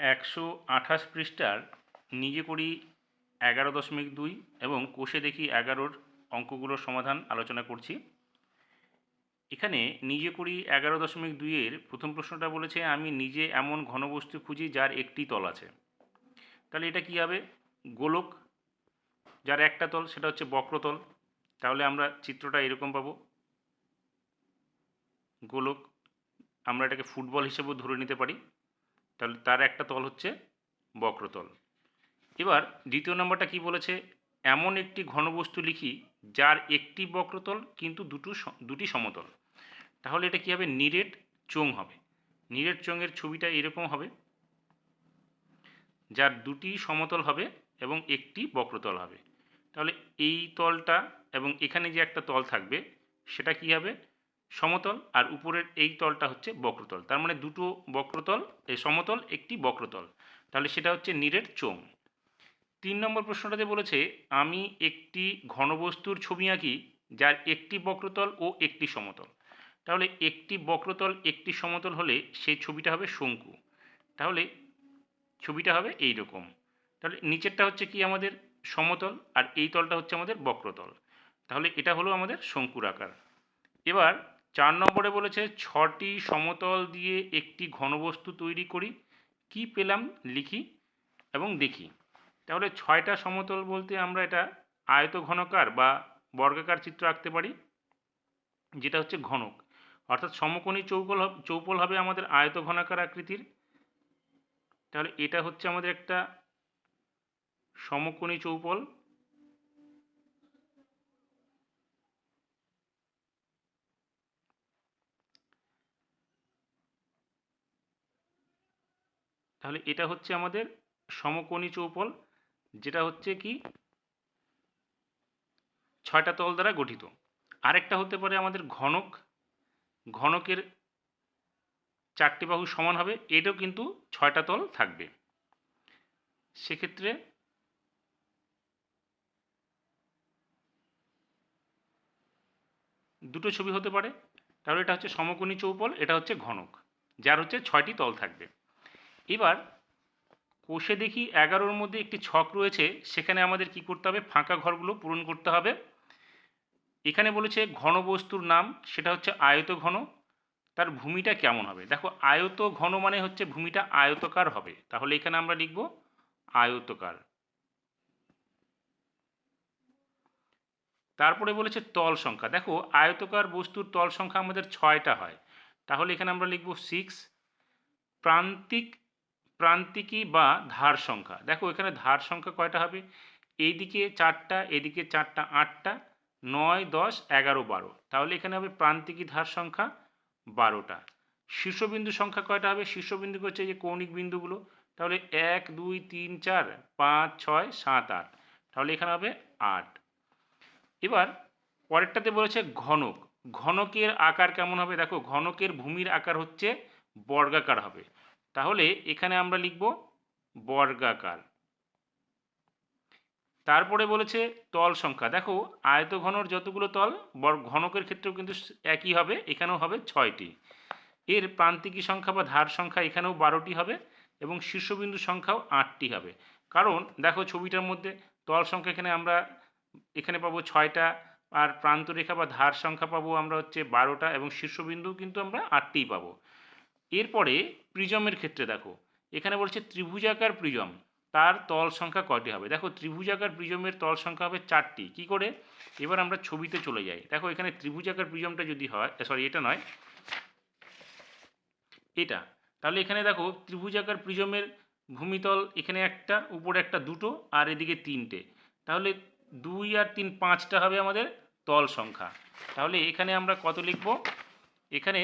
একশো আঠাশ পৃষ্ঠার নিজে করি এগারো দশমিক দুই এবং কোষে দেখি এগারোর অঙ্কগুলোর সমাধান আলোচনা করছি। এখানে নিজে করি এগারো দশমিক দুইয়ের প্রথম প্রশ্নটা বলেছে, আমি নিজে এমন ঘনবস্তু খুঁজি যার একটি তল আছে। তাহলে এটা কী হবে? গোলক, যার একটা তল, সেটা হচ্ছে বক্রতল। তাহলে আমরা চিত্রটা এরকম পাবো। গোলক, আমরা এটাকে ফুটবল হিসেবেও ধরে নিতে পারি। তাহলে তার একটা তল হচ্ছে বক্রতল। এবার দ্বিতীয় নম্বরটা কি বলেছে? এমন একটি ঘনবস্তু লিখি যার একটি বক্রতল কিন্তু দুটো দুটি সমতল। তাহলে এটা কি হবে? নিরেট চোং হবে। নিরেট চোঙের ছবিটা এরকম হবে, যার দুটি সমতল হবে এবং একটি বক্রতল হবে। তাহলে এই তলটা এবং এখানে যে একটা তল থাকবে, সেটা কি হবে? সমতল আর উপরের এই তলটা হচ্ছে বক্রতল। তার মানে দুটো বক্রতল, এই সমতল একটি বক্রতল। তাহলে সেটা হচ্ছে নিরেট চোঙ। তিন নম্বর প্রশ্নটাতে বলেছে, আমি একটি ঘনবস্তুর ছবি আঁকি যার একটি বক্রতল ও একটি সমতল। তাহলে একটি বক্রতল, একটি সমতল হলে সেই ছবিটা হবে শঙ্কু। তাহলে ছবিটা হবে এই রকম তাহলে নিচেরটা হচ্ছে কি আমাদের সমতল আর এই তলটা হচ্ছে আমাদের বক্রতল। তাহলে এটা হলো আমাদের শঙ্কুর আকার। এবার চার নম্বরে বলেছে, ছটি সমতল দিয়ে একটি ঘনবস্তু তৈরি করি। কি পেলাম? লিখি এবং দেখি। তাহলে ছয়টা সমতল বলতে আমরা এটা আয়ত ঘনকার বা বর্গাকার চিত্র আঁকতে পারি, যেটা হচ্ছে ঘনক। অর্থাৎ সমকোণী চৌকল চৌপল হবে আমাদের আয়ত ঘনাকার আকৃতির। তাহলে এটা হচ্ছে আমাদের একটা সমকোণী চৌপল। তাহলে এটা হচ্ছে আমাদের সমকোণী চৌপল, যেটা হচ্ছে কি ছয়টা তল দ্বারা গঠিত। আরেকটা হতে পারে আমাদের ঘনক। ঘনকের চারটি বাহু সমান হবে, এটাও কিন্তু ছয়টা তল থাকবে। সেক্ষেত্রে দুটো ছবি হতে পারে। তাহলে এটা হচ্ছে সমকোণী চৌপল, এটা হচ্ছে ঘনক, যার হচ্ছে ছয়টি তল থাকবে। এবার কোষে দেখি এগারোর মধ্যে একটি ছক রয়েছে, সেখানে আমাদের কি করতে হবে? ফাঁকা ঘরগুলো পূরণ করতে হবে। এখানে বলেছে ঘনবস্তুর নাম, সেটা হচ্ছে আয়ত ঘন। তার ভূমিটা কেমন হবে? দেখো, আয়ত ঘন মানে হচ্ছে ভূমিটা আয়তকার হবে। তাহলে এখানে আমরা লিখব আয়তকার। তারপরে বলেছে তল সংখ্যা। দেখো, আয়তকার বস্তুর তল সংখ্যা আমাদের ছয়টা হয়। তাহলে এখানে আমরা লিখব সিক্স প্রান্তিক প্রান্তিকী বা ধার সংখ্যা। দেখো এখানে ধার সংখ্যা কয়টা হবে? এইদিকে চারটা এদিকে চারটা আটটা, নয়, দশ, এগারো, বারো। তাহলে এখানে হবে প্রান্তিকী ধার সংখ্যা বারোটা। শীর্ষবিন্দু সংখ্যা কয়টা হবে? শীর্ষবিন্দু হচ্ছে যে কৌণিক বিন্দুগুলো। তাহলে এক, দুই, তিন, চার, পাঁচ, ছয়, সাত, আট। তাহলে এখানে হবে আট। এবার পরেরটাতে বলেছে ঘনক। ঘনকের আকার কেমন হবে? দেখো ঘনকের ভূমির আকার হচ্ছে বর্গাকার হবে। তাহলে এখানে আমরা লিখব বর্গাকার। তারপরে বলেছে তল সংখ্যা। দেখো আয়ত ঘনর যতগুলো তল, বর- ঘনকের ক্ষেত্রেও কিন্তু একই হবে, এখানেও হবে ছয়টি। এর প্রান্তিকী সংখ্যা বা ধার সংখ্যা এখানেও বারোটি হবে এবং শীর্ষবিন্দু সংখ্যাও আটটি হবে। কারণ, দেখো ছবিটার মধ্যে তল সংখ্যা এখানে আমরা, এখানে পাবো ছয়টা, আর প্রান্তরেখা বা ধার সংখ্যা পাবো আমরা হচ্ছে বারোটা এবং শীর্ষবিন্দু কিন্তু আমরা আটটিই পাবো। এরপরে প্রিজমের ক্ষেত্রে দেখো, এখানে বলছে ত্রিভুজাকার প্রিজম, তার তল সংখ্যা কয়টি হবে? দেখো ত্রিভুজাকার প্রিজমের তল সংখ্যা হবে চারটি, কি করে? এবার আমরা ছবিতে চলে যাই। দেখো এখানে ত্রিভুজাকার প্রিজমটা যদি হয় সরি এটা নয়, এটা, তাহলে এখানে দেখো ত্রিভুজাকার প্রিজমের ভূমিতল এখানে একটা, উপরে একটা দুটো, আর এদিকে তিনটে, তাহলে দুই আর তিন পাঁচটা হবে আমাদের তল সংখ্যা। তাহলে এখানে আমরা কত লিখব? এখানে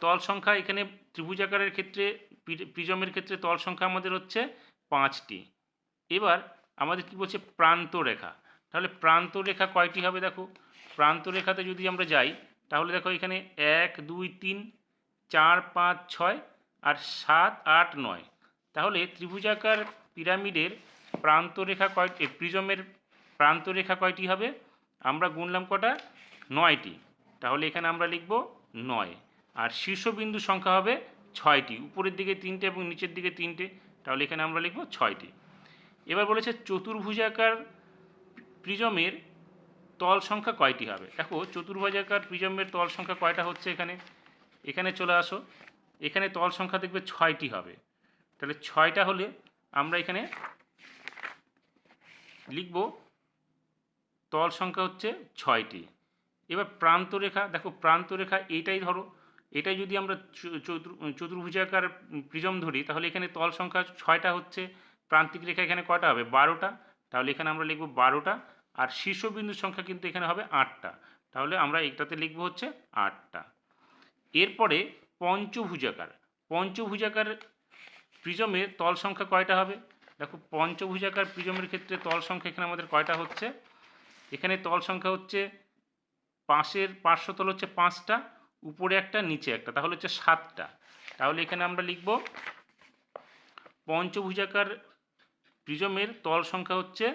তল সংখ্যা এখানে ত্রিভুজাকারের ক্ষেত্রে প্রি- প্রিজমের ক্ষেত্রে তল সংখ্যা আমাদের হচ্ছে পাঁচটি। এবার আমাদের কি বলছে প্রান্ত রেখা? তাহলে প্রান্ত রেখা কয়টি হবে দেখো? প্রান্ত রেখাতে যদি আমরা যাই, তাহলে দেখো এখানে এক, দুই, তিন, চার, পাঁচ, ছয় আর সাত, আট, নয়। তাহলে ত্রিভুজাকার পিরামিডের প্রান্ত রেখা কয়টি প্রিজমের প্রান্ত রেখা কয়টি হবে? আমরা গুনলাম কটা? নয়টি। তাহলে এখানে আমরা লিখব নয়। আর শীর্ষবিন্দু সংখ্যা হবে ছয়টি, উপরের দিকে তিনটে এবং নিচের দিকে তিনটে, তাহলে এখানে আমরা লিখব ছয়টি। এবার বলেছে চতুর্ভুজাকার প্রিজমের তল সংখ্যা কয়টি হবে? দেখো, চতুর্ভুজাকার প্রিজমের তল সংখ্যা কয়টা হচ্ছে এখানে? এখানে চলে আসো, এখানে তল সংখ্যা দেখবে ছয়টি হবে। তাহলে ছয়টা হলে আমরা এখানে লিখব তল সংখ্যা হচ্ছে ছয়টি। এবার প্রান্তরেখা, দেখো প্রান্তরেখা এইটাই ধরো এটাই যদি আমরা চতুর্ভুজাকার প্রিজম ধরি, তাহলে এখানে তল সংখ্যা ছয়টা হচ্ছে, প্রান্তিক রেখা এখানে কয়টা হবে? বারোটা। তাহলে এখানে আমরা লিখব বারোটা, আর শীর্ষবিন্দুর সংখ্যা কিন্তু এখানে হবে আটটা। তাহলে আমরা এটাতে লিখব হচ্ছে আটটা। এরপরে পঞ্চভুজাকার। পঞ্চভুজাকার প্রিজমের তল সংখ্যা কয়টা হবে? দেখো, পঞ্চভুজাকার প্রিজমের ক্ষেত্রে তল সংখ্যা এখানে আমাদের কয়টা হচ্ছে? এখানে তল সংখ্যা হচ্ছে, পাশের পার্শ্বতল হচ্ছে পাঁচটা উপরে একটা, নিচে একটা, তাহলে হচ্ছে সাতটা। তাহলে এখানে আমরা লিখব, পঞ্চভুজাকার প্রিজমের তল সংখ্যা হচ্ছে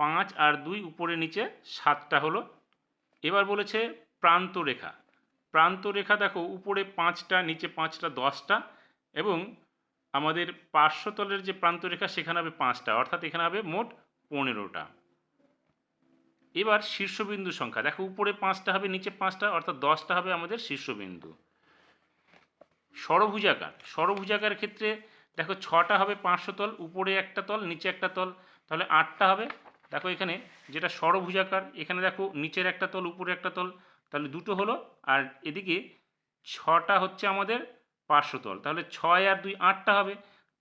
পাঁচ আর দুই, উপরে নিচে সাতটা হলো। এবার বলেছে প্রান্তরেখা। প্রান্তরেখা দেখো, উপরে পাঁচটা, নিচে পাঁচটা, দশটা, এবং আমাদের পার্শ্বতলের যে প্রান্তরেখা, সেখানে হবে পাঁচটা, অর্থাৎ এখানে হবে মোট পনেরোটা। এবার শীর্ষবিন্দু সংখ্যা। দেখো, উপরে পাঁচটা হবে, নিচে পাঁচটা, অর্থাৎ দশটা হবে আমাদের শীর্ষবিন্দু। ষড়ভুজাকার। ষড়ভুজাকার ক্ষেত্রে দেখো, ছটা হবে পাঁচশো তল, উপরে একটা তল, নিচে একটা তল, তাহলে আটটা হবে। দেখো এখানে যেটা ষড়ভুজাকার, এখানে দেখো নিচের একটা তল উপরে একটা তল, তাহলে দুটো হলো, আর এদিকে ছটা হচ্ছে আমাদের পাঁচশো তল। তাহলে ছয় আর দুই আটটা হবে,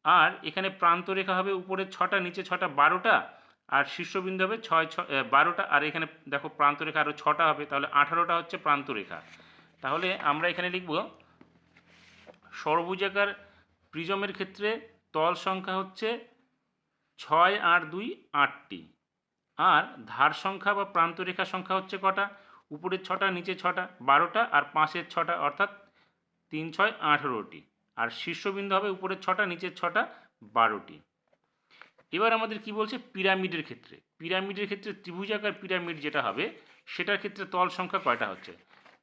আর এখানে প্রান্তরেখা হবে উপরে ছটা, নিচে ছটা, বারোটা আর শীর্ষবিন্দু হবে ছয় ছয় বারোটা, আর এখানে দেখো প্রান্তরেখা আরও ছটা হবে, তাহলে আঠারোটা হচ্ছে প্রান্তরেখা। তাহলে আমরা এখানে লিখব, সর্বভুজাকার প্রিজমের ক্ষেত্রে তল সংখ্যা হচ্ছে ছয় আট দুই আটটি, আর ধার সংখ্যা বা প্রান্তরেখা সংখ্যা হচ্ছে কটা? উপরের ছটা নিচে ছটা, বারোটা, আর পাঁচের ছটা, অর্থাৎ তিন, ছয়, আঠেরোটি, আর শীর্ষবিন্দু হবে উপরের ছটা, নিচের ছটা, বারোটি। এবার আমাদের কি বলছে? পিরামিডের ক্ষেত্রে। পিরামিডের ক্ষেত্রে ত্রিভুজাকার পিরামিড যেটা হবে, সেটার ক্ষেত্রে তল সংখ্যা কয়টা হচ্ছে?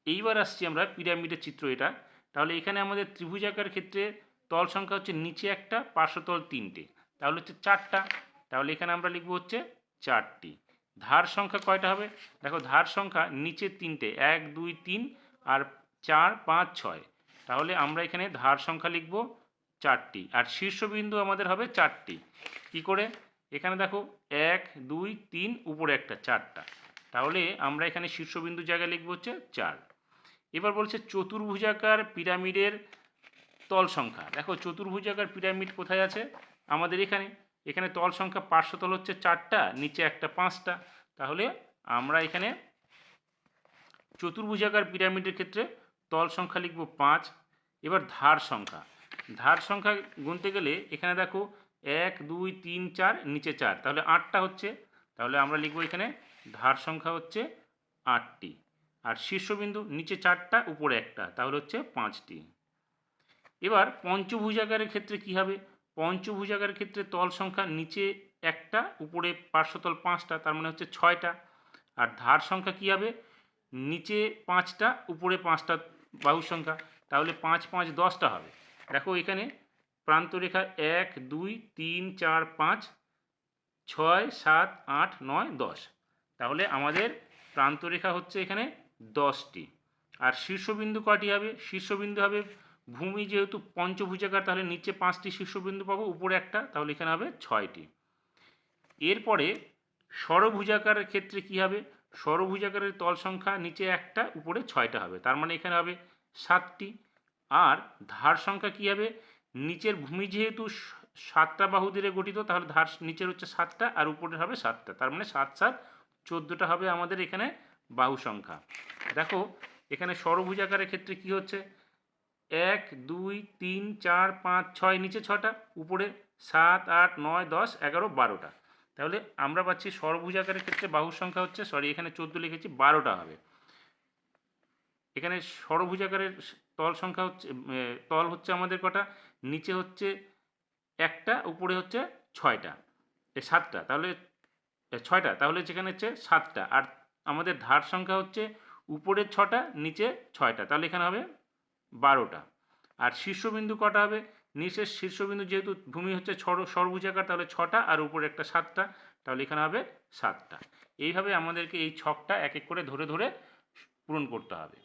এইবার আসছি আমরা পিরামিডের চিত্র এটা। তাহলে এখানে আমাদের ত্রিভুজাকার ক্ষেত্রে তল সংখ্যা হচ্ছে নিচে একটা পার্শ্বতল তিনটে। তাহলে হচ্ছে চারটা। তাহলে এখানে আমরা লিখব হচ্ছে চারটি। ধার সংখ্যা কয়টা হবে? দেখো, ধার সংখ্যা নিচে তিনটে, এক, দুই, তিন আর চার, পাঁচ, ছয়। তাহলে আমরা এখানে ধার সংখ্যা লিখব চারটি। আর শীর্ষবিন্দু আমাদের হবে চারটি। কি করে? এখানে দেখো, এক, দুই, তিন, উপরে একটা, চারটা। তাহলে আমরা এখানে শীর্ষবিন্দু জায়গায় লিখব হচ্ছে চার। এবার বলছে চতুর্ভুজাকার পিরামিডের তল সংখ্যা। দেখো, চতুর্ভুজাকার পিরামিড কোথায় আছে? আমাদের এখানে। এখানে তল সংখ্যা পার্শ্বতল হচ্ছে চারটা, নিচে একটা পাঁচটা। তাহলে আমরা এখানে চতুর্ভুজাকার পিরামিডের ক্ষেত্রে তল সংখ্যা লিখব পাঁচ। এবার ধার সংখ্যা। ধার সংখ্যা গুনতে গেলে এখানে দেখো এক, দুই, তিন, চার, নিচে চার। তাহলে আটটা হচ্ছে। তাহলে আমরা লিখব এখানে ধার সংখ্যা হচ্ছে আটটি। আর শীর্ষবিন্দু নিচে চারটা, উপরে একটা। তাহলে হচ্ছে পাঁচটি। এবার পঞ্চভুজাকারের ক্ষেত্রে কি হবে? পঞ্চভুজাকারের ক্ষেত্রে তল সংখ্যা নিচে একটা, উপরে পার্শ্বতল পাঁচটা, তার মানে হচ্ছে ছয়টা। আর ধার সংখ্যা কি হবে? নিচে পাঁচটা, উপরে পাঁচটা বাহু সংখ্যা। তাহলে পাঁচ পাঁচ, দশটা হবে। দেখো এখানে প্রান্তরেখা এক, দুই, তিন, চার, পাঁচ, ছয়, সাত, আট, নয়, দশ। তাহলে আমাদের প্রান্তরেখা হচ্ছে এখানে দশটি। আর শীর্ষবিন্দু কয়টি হবে? শীর্ষবিন্দু হবে ভূমি যেহেতু পঞ্চভুজাকার, তাহলে নিচে পাঁচটি শীর্ষবিন্দু পাবো, উপরে একটা, তাহলে এখানে হবে ছয়টি। এরপরে ষড়ভুজাকারের ক্ষেত্রে কি হবে? ষড়ভুজাকারের তল সংখ্যা নিচে একটা, উপরে ছয়টা হবে। তার মানে এখানে হবে সাতটি। আর ধার সংখ্যা কি হবে? নিচের ভূমি যেহেতু সাতটা বাহু দিয়ে গঠিত, তাহলে ধার নিচের হচ্ছে সাতটা আর উপরের হবে সাতটা। তার মানে সাত সাত, চোদ্দোটা হবে আমাদের এখানে বাহু সংখ্যা। দেখো, এখানে ষড়ভুজাকারের ক্ষেত্রে কি হচ্ছে? এক, দুই, তিন, চার, পাঁচ, ছয়, নিচে ছটা, উপরে সাত, আট, নয়, দশ, এগারো, বারোটা। তাহলে আমরা পাচ্ছি ষড়ভুজাকারের ক্ষেত্রে বাহু সংখ্যা হচ্ছে, সরি, এখানে চোদ্দ লিখেছি, বারোটা হবে। এখানে ষড়ভুজাকারের তল সংখ্যা হচ্ছে তল হচ্ছে আমাদের কটা? নিচে হচ্ছে একটা, উপরে হচ্ছে ছয়টা। সাতটা। তাহলে ছয়টা। তাহলে যেখানে হচ্ছে সাতটা। আর আমাদের ধার সংখ্যা হচ্ছে উপরের ছটা, নিচে ছয়টা। তাহলে এখানে হবে বারোটা। আর শীর্ষবিন্দু কটা হবে? নিচের শীর্ষবিন্দু যেহেতু ভূমি হচ্ছে ছড় সর্বভুজাকার তাহলে ছটা। আর উপরে একটা সাতটা। তাহলে এখানে হবে সাতটা। এইভাবে আমাদেরকে এই ছকটা এক এক করে ধরে ধরে পূরণ করতে হবে।